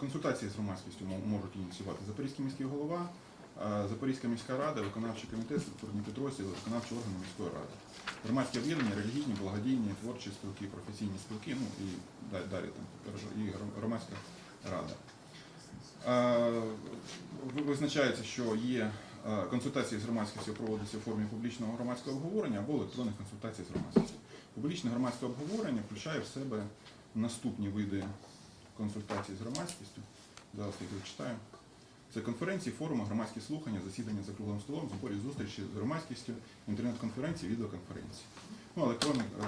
консультації з громадськістю можуть ініціювати Запорізький міський голова, е, Запорізька міська рада, виконавчий комітет, структурні підрозділи, виконавчі органи міської ради. Громадські об'єднання, релігійні, благодійні, творчі спілки, професійні спілки, ну і далі там і громадська рада. Е, Визначається, що є е, консультації з громадськістю проводяться у формі публічного громадського обговорення або електронних консультацій з громадськістю. Публічне громадське обговорення включає в себе наступні види консультацій з громадськістю. Зараз я їх зачитаю. Це конференції, форуми, громадські слухання, засідання за круглим столом, зборі зустрічі з громадськістю, інтернет-конференції, відеоконференції. Ну, електронні, е,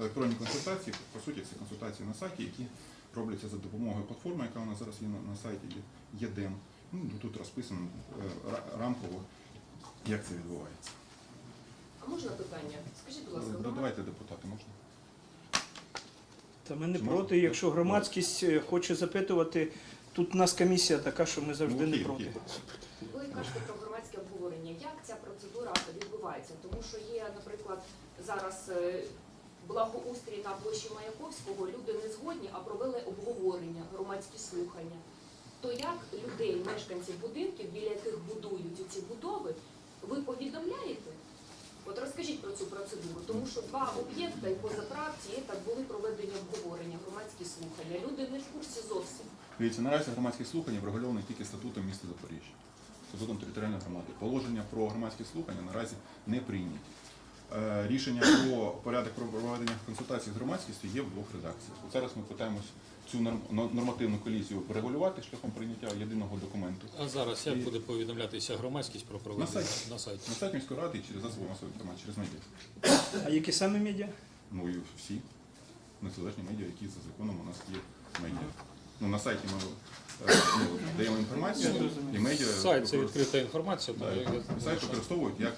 електронні консультації, по суті, це консультації на сайті, які робляться за допомогою платформи, яка у нас зараз є на, на сайті, є ЄДЕМ. Ну, тут розписано е, рамково, як це відбувається. А можна питання? Скажіть, будь Е, ласка, да- Давайте депутати, можна? Та ми не проти, якщо громадськість е, хоче запитувати, тут у нас комісія така, що ми завжди Ну, не проти. ви кажете про громадське обговорення. Як ця процедура відбувається? Тому що є, наприклад, зараз е, благоустрій на площі Маяковського, люди не згодні, а провели обговорення, громадські слухання. То як людей, мешканців будинків, біля яких будують ці будови, ви повідомляєте? От розкажіть про цю процедуру, тому що два об'єкта і по заправці так були проведені обговорення, громадські слухання. Люди не в курсі зовсім. Дивіться, наразі громадські слухання врегульовані тільки статутом міста Запоріжжя, статутом територіальної громади. Положення про громадські слухання наразі не прийняті. Е, Рішення про порядок про проведення консультацій з громадськістю є в двох редакціях. От зараз ми питаємось цю норм- но- нормативну колізію врегулювати шляхом прийняття єдиного документу. А зараз як І- буде повідомлятися громадськість про проведення сайті. на сайті? На сайті міської ради і через засоби масової інформації, через медіа. А які саме медіа? Ну і всі незалежні медіа, які за законом у нас є медіа. Ну, на сайті ми е, ну, даємо інформацію, і медіа Сайт це відкрита інформація, Да, сайт використовують як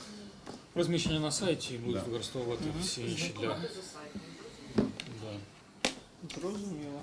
розміщення на сайті будуть Да. використовувати всі інші для да. Зрозуміло.